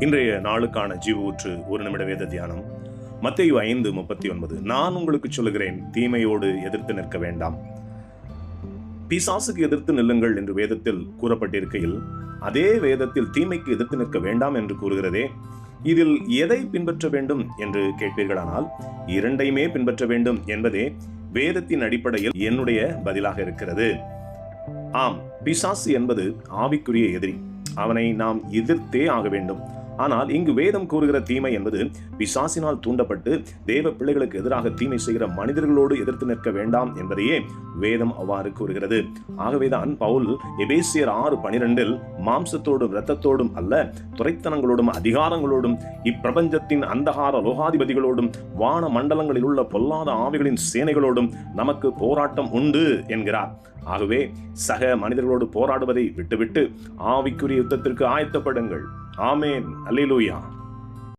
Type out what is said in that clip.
இன்றைய நாளுக்கான ஜீவ ஊற்று ஒரு நிமிட வேத தியானம். மத்தேயு ஐந்து முப்பத்தி ஒன்பது. நான் உங்களுக்கு சொல்லுகிறேன் தீமையோடு எதிர்த்து நிற்க வேண்டாம். பிசாசுக்கு எதிர்த்து நில்லுங்கள் என்று வேதத்தில் கூறப்பட்டிருக்கையில் அதே வேதத்தில் தீமைக்கு எதிர்த்து நிற்க வேண்டாம் என்று கூறுகிறதே இதில் எதை பின்பற்ற வேண்டும் என்று கேட்பீர்களானால் இரண்டையுமே பின்பற்ற வேண்டும் என்பதே வேதத்தின் அடிப்படையில் என்னுடைய பதிலாக இருக்கிறது. ஆம் பிசாசு என்பது ஆவிக்குரிய எதிரி. அவனை நாம் எதிர்த்தே ஆக வேண்டும். ஆனால் இங்கு வேதம் கூறுகிற தீமை என்பது பிசாசினால் தூண்டப்பட்டு தேவ பிள்ளைகளுக்கு எதிராக தீமை செய்கிற மனிதர்களோடு எதிர்த்து நிற்க வேண்டாம் என்பதையே வேதம் அவ்வாறு கூறுகிறது. ஆகவேதான் பவுல் எபேசியர் ஆறு பனிரெண்டில் மாம்சத்தோடும் இரத்தத்தோடும் அல்ல துறைத்தனங்களோடும் அதிகாரங்களோடும் இப்பிரபஞ்சத்தின் அந்தகார லோகாதிபதிகளோடும் வான மண்டலங்களில் உள்ள பொல்லாத ஆவிகளின் சேனைகளோடும் நமக்கு போராட்டம் உண்டு என்கிறார். ஆகவே சக மனிதர்களோடு போராடுவதை விட்டுவிட்டு ஆவிக்குரிய யுத்தத்திற்கு ஆயத்தப்படுங்கள். ஆமேன். அல்லேலூயா.